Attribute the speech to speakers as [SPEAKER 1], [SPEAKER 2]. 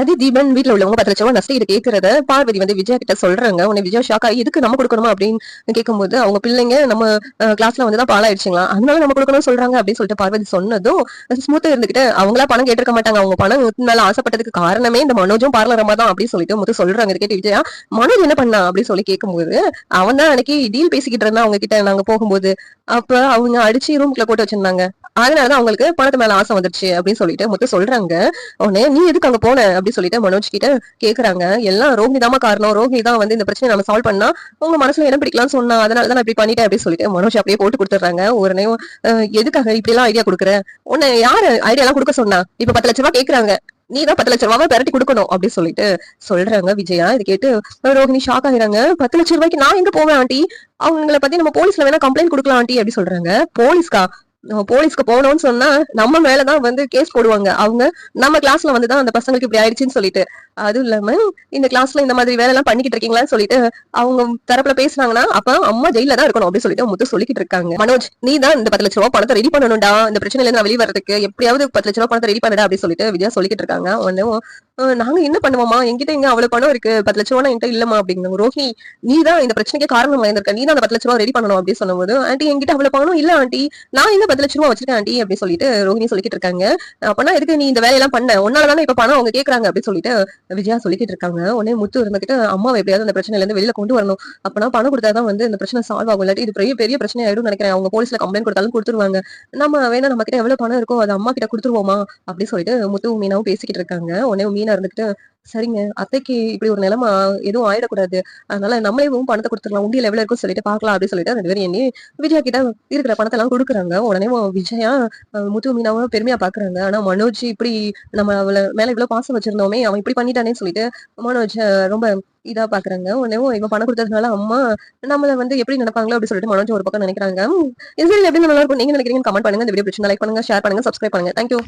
[SPEAKER 1] அது தீபன் வீட்டுல உள்ளவங்க பத்து லட்சம் ரூபா நஷ்டம் இது கேட்கறத பார்வதி வந்து விஜயா கிட்ட சொல்றாங்க. உன்னை விஜயா ஷாக்கா இதுக்கு நம்ம கொடுக்கணுமா அப்படின்னு கேட்கும்போது அவங்க பிள்ளைங்க நம்ம கிளாஸ்ல வந்து தான் பாலாயிடுச்சுங்களா அதனால நம்ம கொடுக்கணும் சொல்றாங்க அப்படின்னு சொல்லிட்டு பார்வதி சொன்னதும் ஸ்மூத்தா இருந்துகிட்டு அவங்களா பணம் கேட்டிருக்க மாட்டாங்க. அவங்க பணம் மேல ஆசைப்பட்டதுக்கு காரணமே இந்த மனோஜும் பார்லரமா தான் அப்படின்னு சொல்லிட்டு முத்து சொல்றாங்க. இது கேட்டு விஜயா மனோஜ் என்ன பண்ணா அப்படின்னு சொல்லி கேட்கும்போது அவன் தான் அன்னைக்கு டீல் பேசிக்கிட்டு இருந்தா அவங்க கிட்ட. நாங்க போகும்போது அப்ப அவங்க அடிச்சு ரூம்குள்ள போட்டு வச்சிருந்தாங்க. அதனாலதான் அவங்களுக்கு பணத்து மேல ஆசை வந்துருச்சு அப்படின்னு சொல்லிட்டு முத்து சொல்றாங்க. உடனே நீ எதுக்கு அங்க போன? அப்படின்னு சொல்லிட்டு மனோஜ் கிட்ட கேக்குறாங்க. எல்லாம் ரோஹினி தான் காரணம். ரோஹினி தான் வந்து இந்த பிரச்சனை நம்ம சால்வ் பண்ணா உங்க மனசுல இடம் பிடிக்கலாம் சொன்னா அதனால தான் இப்படி பண்ணிட்டேன் அப்படின்னு சொல்லிட்டு மனோஜ் அப்படியே போட்டு கொடுத்துறாங்க உடனே எதுக்காக இப்படி எல்லாம் ஐடியா கொடுக்குற? உன்னை யாரு ஐடியா எல்லாம் கொடுக்க சொன்னா? இப்ப பத்து லட்ச ரூபாய் கேக்குறாங்க. நீ தான் பத்து லட்ச ரூபாவை பெரட்டி கொடுக்கணும் அப்படின்னு சொல்லிட்டு சொல்றாங்க விஜயா. இது கேட்டு ரோஹினி ஷாக் ஆகிறாங்க பத்து லட்ச ரூபாய்க்கு நான் எங்க போவேன் ஆண்டி? அவங்கள பத்தி நம்ம போலீஸ்ல வேணா கம்ப்ளைண்ட் கொடுக்கலாம் ஆண்டி அப்படி சொல்றாங்க. போலீஸ்க்கா? போலீஸ்க்கு போனோம்னு சொன்னா நம்ம மேலதான் வந்து கேஸ் போடுவாங்க. அவங்க நம்ம கிளாஸ்ல வந்துதான் அந்த பசங்களுக்கு இப்படி ஆயிடுச்சுன்னு சொல்லிட்டு. அதுவும் இல்லாம இந்த கிளாஸ்ல இந்த மாதிரி வேலை எல்லாம் பண்ணிக்கிட்டு இருக்கீங்களான்னு சொல்லிட்டு அவங்க தரப்புல பேசுனாங்கன்னா அப்ப அம்மா ஜெயில தான் இருக்கணும் அப்படின்னு சொல்லிட்டு முத்து சொல்லிக்கிட்டு இருக்காங்க. மனோஜ் நீ தான் இந்த பத்து லட்ச ரூபா பணத்தை ரெடி பண்ணணும்டா. இந்த பிரச்சனையில இருந்து வெளியே வரதுக்கு எப்படியாவது பத்து லட்ச ரூபா பணத்தை ரெடி பண்ணுடா அப்படின்னு சொல்லிட்டு விஜயா சொல்லிக்கிட்டு இருக்காங்க. ஒன்னும் நாங்க என்ன பண்ணுவோமா எங்கிட்ட எங்க அவ்வளவு பணம் இருக்கு? பத்து லட்ச ரூபா என்கிட்ட இல்லமா அப்படிங்க ரோஹினி நீ தான் இந்த பிரச்சனைக்கு காரணம் வாய்ந்திருக்க நீ தான் அந்த பத்து லட்ச ரூபா ரெடி பண்ணணும் அப்படின்னு சொல்லும்போது ஆண்டி என்கிட்ட அவ்வளவு பணம் இல்ல ஆண்டி. நான் என்ன பத்து லட்ச ரூபா வச்சிருக்கேன் ஆண்டி? அப்படின்னு சொல்லிட்டு ரோஹினி சொல்லிட்டு இருக்காங்க. அப்பனா எதுக்கு நீ இந்த வேலையெல்லாம் பண்ண? உன்னால தானே இப்ப பணம் அவங்க கேக்குறாங்க. அப்படின்னு சொல்லிட்டு விஜயா சொல்லிக்கிட்டு இருக்காங்க. உடனே முத்து இருந்துகிட்டு அம்மாவை எப்படியாவது அந்த பிரச்சனையில இருந்து வெளியில கொண்டு வரணும். அப்பனா பணம் கொடுத்தாதான் வந்து இந்த பிரச்சனை சால்வ் ஆகும். இல்லாட்டி இது பெரிய பெரிய பிரச்சனை ஆயிடும் நினைக்கிறேன். அவங்க போலீஸ்ல கம்ப்ளைண்ட் கொடுத்தாலும் கொடுத்துருவாங்க. நம்ம வேணா நம்ம கிட்ட எவ்வளவு பணம் இருக்கோ அது அம்மா கிட்ட கொடுத்துருவோமா? அப்படின்னு சொல்லிட்டு முத்து மீனாவும் பேசிக்கிட்டு இருக்காங்க. உடனே மீனா இருந்துகிட்டு சரிங்க அத்தைக்கு இப்படி ஒரு நிலைமை எதுவும் ஆயிடக்கூடாது. அதனால நம்மளே பணத்தை கொடுத்துடலாம் உண்டியில் எவ்வளவு இருக்கும் சொல்லிட்டு பார்க்கலாம் அப்படின்னு சொல்லிட்டு ரெண்டு பேரும் என்னி விஜயா கிட்ட இருக்கிற பணத்தை எல்லாம் கொடுக்குறாங்க. உடனே விஜயா முத்து மீனாவும் பெருமையா பாக்குறாங்க ஆனா மனோஜ் இப்படி நம்ம அவள மேல இவ்வளவு பாசம் வச்சிருந்தோமே அவன் இப்படி பண்ணிட்டானே சொல்லிட்டு மனோஜ் ரொம்ப இதா பாக்குறாங்க உடனே இவன் பணம் கொடுத்ததுனால அம்மா நம்மள வந்து எப்படி நினைப்பாங்களோ அப்படி சொல்லிட்டு மனோஜ் ஒரு பக்கம் நினைக்கிறாங்க. இது எப்படி நல்லா இருக்கும்? நீங்க நினைக்கிறீங்க கமெண்ட் பண்ணுங்க. இந்த வீடியோ பிடிச்சிருந்தா லைக் பண்ணுங்க ஷேர் பண்ணுங்க சப்ஸ்கிரைப் பண்ணுங்க. தேங்க்யூ